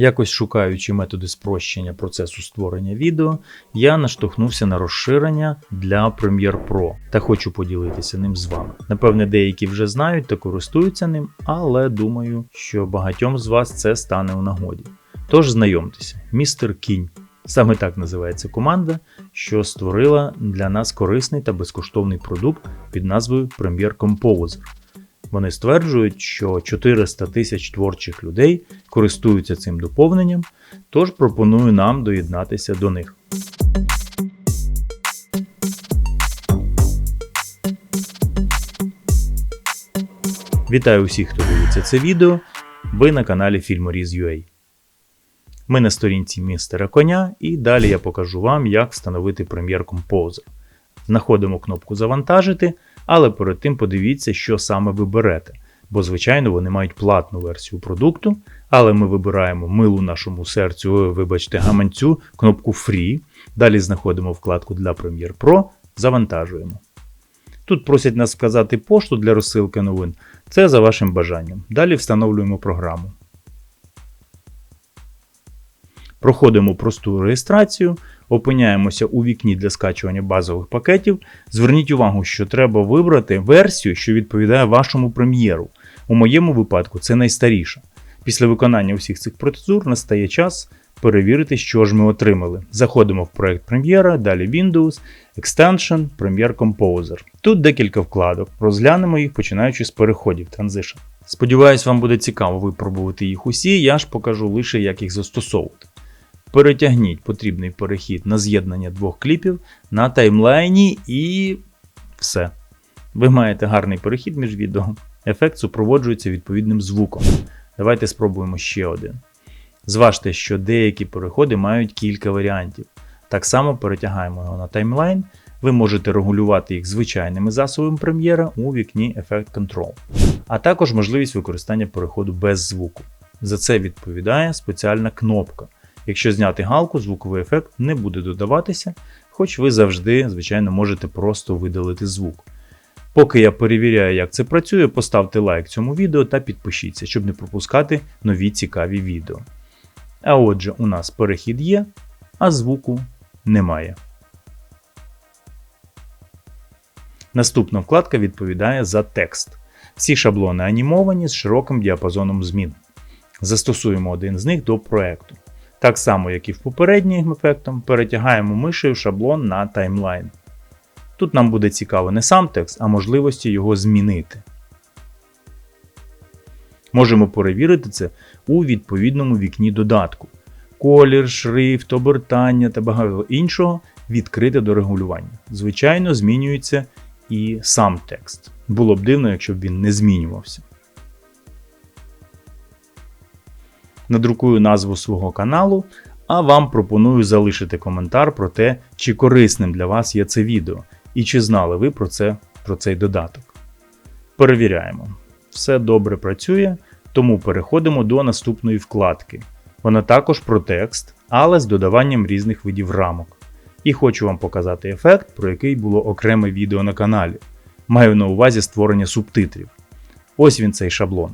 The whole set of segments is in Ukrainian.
Якось шукаючи методи спрощення процесу створення відео, я наштовхнувся на розширення для Premiere Pro та хочу поділитися ним з вами. Напевне, деякі вже знають та користуються ним, але думаю, що багатьом з вас це стане у нагоді. Тож знайомтеся, містер Кінь. Саме так називається команда, що створила для нас корисний та безкоштовний продукт під назвою Premiere Composer. Вони стверджують, що 400 тисяч творчих людей користуються цим доповненням, тож пропоную нам доєднатися до них. Вітаю усіх, хто дивиться це відео. Ви на каналі Filmoriz.ua. Ми на сторінці містера коня, і далі я покажу вам, як встановити Premiere Composer. Знаходимо кнопку Завантажити, але перед тим подивіться, що саме ви берете. Бо, звичайно, вони мають платну версію продукту, але ми вибираємо милу нашому серцю, ой, вибачте, гаманцю, кнопку Free. Далі знаходимо вкладку для Premiere Pro, завантажуємо. Тут просять нас вказати пошту для розсилки новин. Це за вашим бажанням. Далі встановлюємо програму. Проходимо просту реєстрацію, опиняємося у вікні для скачування базових пакетів. Зверніть увагу, що треба вибрати версію, що відповідає вашому прем'єру. У моєму випадку це найстаріша. Після виконання усіх цих процедур настає час перевірити, що ж ми отримали. Заходимо в проект прем'єра, далі Windows, Extension, Premiere Composer. Тут декілька вкладок. Розглянемо їх, починаючи з переходів Transition. Сподіваюсь, вам буде цікаво випробувати їх усі, я ж покажу лише, як їх застосовувати. Перетягніть потрібний перехід на з'єднання двох кліпів на таймлайні і все. Ви маєте гарний перехід між відео. Ефект супроводжується відповідним звуком. Давайте спробуємо ще один. Зважте, що деякі переходи мають кілька варіантів. Так само перетягаємо його на таймлайн. Ви можете регулювати їх звичайними засобами прем'єра у вікні Effect Control, а також можливість використання переходу без звуку. За це відповідає спеціальна кнопка. Якщо зняти галку, звуковий ефект не буде додаватися, хоч ви завжди, звичайно, можете просто видалити звук. Поки я перевіряю, як це працює, поставте лайк цьому відео та підпишіться, щоб не пропускати нові цікаві відео. А отже, у нас перехід є, а звуку немає. Наступна вкладка відповідає за текст. Всі шаблони анімовані з широким діапазоном змін. Застосуємо один з них до проекту. Так само, як і в попереднім ефектом, перетягаємо мишею шаблон на таймлайн. Тут нам буде цікаво не сам текст, а можливості його змінити. Можемо перевірити це у відповідному вікні додатку. Колір, шрифт, обертання та багато іншого відкрите до регулювання. Звичайно, змінюється і сам текст. Було б дивно, якщо б він не змінювався. Надрукую назву свого каналу, а вам пропоную залишити коментар про те, чи корисним для вас є це відео, і чи знали ви про це, про цей додаток. Перевіряємо. Все добре працює, тому переходимо до наступної вкладки. Вона також про текст, але з додаванням різних видів рамок. І хочу вам показати ефект, про який було окреме відео на каналі. Маю на увазі створення субтитрів. Ось він цей шаблон.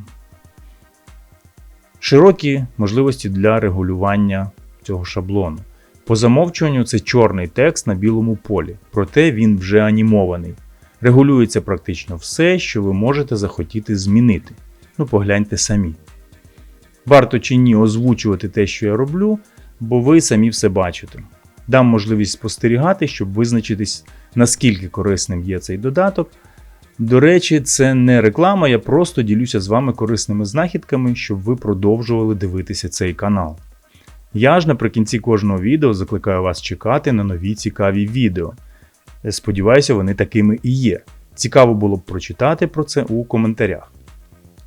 Широкі можливості для регулювання цього шаблону. По замовчуванню це чорний текст на білому полі, проте він вже анімований. Регулюється практично все, що ви можете захотіти змінити. Ну, погляньте самі. Варто чи ні озвучувати те, що я роблю, бо ви самі все бачите. Дам можливість спостерігати, щоб визначитись, наскільки корисним є цей додаток. До речі, це не реклама, я просто ділюся з вами корисними знахідками, щоб ви продовжували дивитися цей канал. Я ж наприкінці кожного відео закликаю вас чекати на нові цікаві відео. Сподіваюся, вони такими і є. Цікаво було б прочитати про це у коментарях.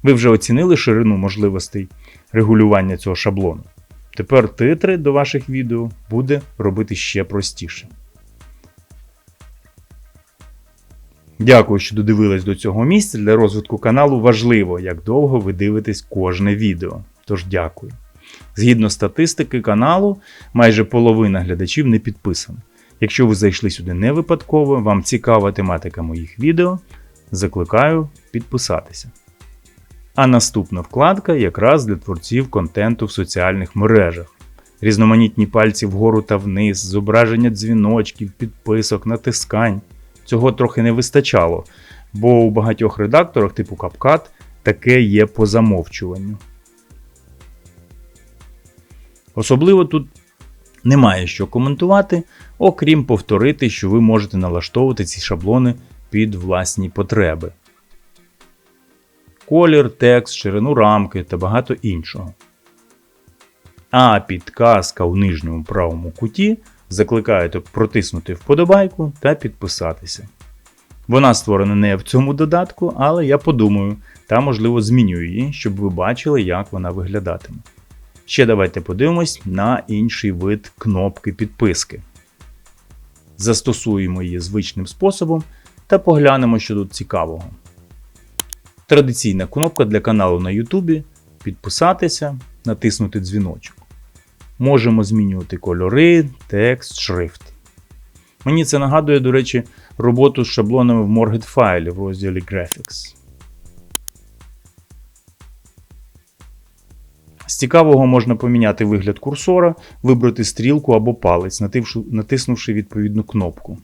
Ви вже оцінили ширину можливостей регулювання цього шаблону. Тепер титри до ваших відео буде робити ще простіше. Дякую, що додивились до цього місця. Для розвитку каналу важливо, як довго ви дивитесь кожне відео. Тож дякую. Згідно статистики каналу, майже половина глядачів не підписана. Якщо ви зайшли сюди не випадково, вам цікава тематика моїх відео, закликаю підписатися. А наступна вкладка якраз для творців контенту в соціальних мережах. Різноманітні пальці вгору та вниз, зображення дзвіночків, підписок, натискань. Цього трохи не вистачало, бо у багатьох редакторах типу CapCut таке є по замовчуванню. Особливо тут немає що коментувати, окрім повторити, що ви можете налаштовувати ці шаблони під власні потреби. Колір, текст, ширину рамки та багато іншого. А підказка у нижньому правому куті закликає протиснути вподобайку та підписатися. Вона створена не в цьому додатку, але я подумаю та, можливо, зміню її, щоб ви бачили, як вона виглядатиме. Ще давайте подивимось на інший вид кнопки підписки. Застосуємо її звичним способом та поглянемо, що тут цікавого. Традиційна кнопка для каналу на YouTube підписатися, натиснути дзвіночок. Можемо змінювати кольори, текст, шрифт. Мені це нагадує, до речі, роботу з шаблонами в Morget файлі в розділі Graphics. З цікавого можна поміняти вигляд курсора, вибрати стрілку або палець, натиснувши відповідну кнопку.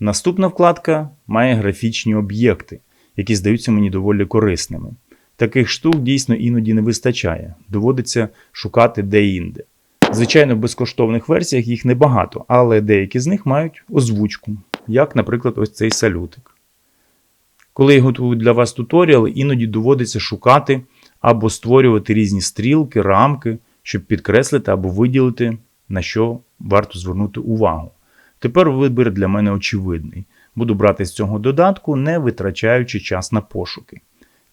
Наступна вкладка має графічні об'єкти, які здаються мені доволі корисними. Таких штук дійсно іноді не вистачає, доводиться шукати де-інде. Звичайно, в безкоштовних версіях їх небагато, але деякі з них мають озвучку, як, наприклад, ось цей салютик. Коли я готую для вас туторіал, іноді доводиться шукати або створювати різні стрілки, рамки, щоб підкреслити або виділити, на що варто звернути увагу. Тепер вибір для мене очевидний. Буду брати з цього додатку, не витрачаючи час на пошуки.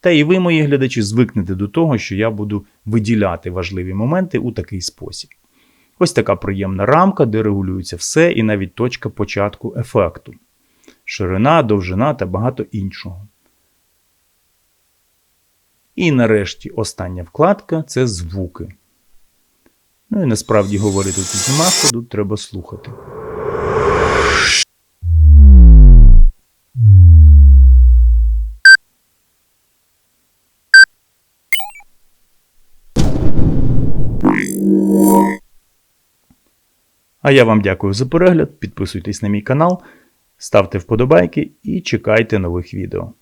Та і ви, мої глядачі, звикнете до того, що я буду виділяти важливі моменти у такий спосіб. Ось така приємна рамка, де регулюється все і навіть точка початку ефекту. Ширина, довжина та багато іншого. І нарешті остання вкладка це звуки. Ну і насправді говорити тут нема ходу, треба слухати. А я вам дякую за перегляд. Підписуйтесь на мій канал, ставте вподобайки і чекайте нових відео.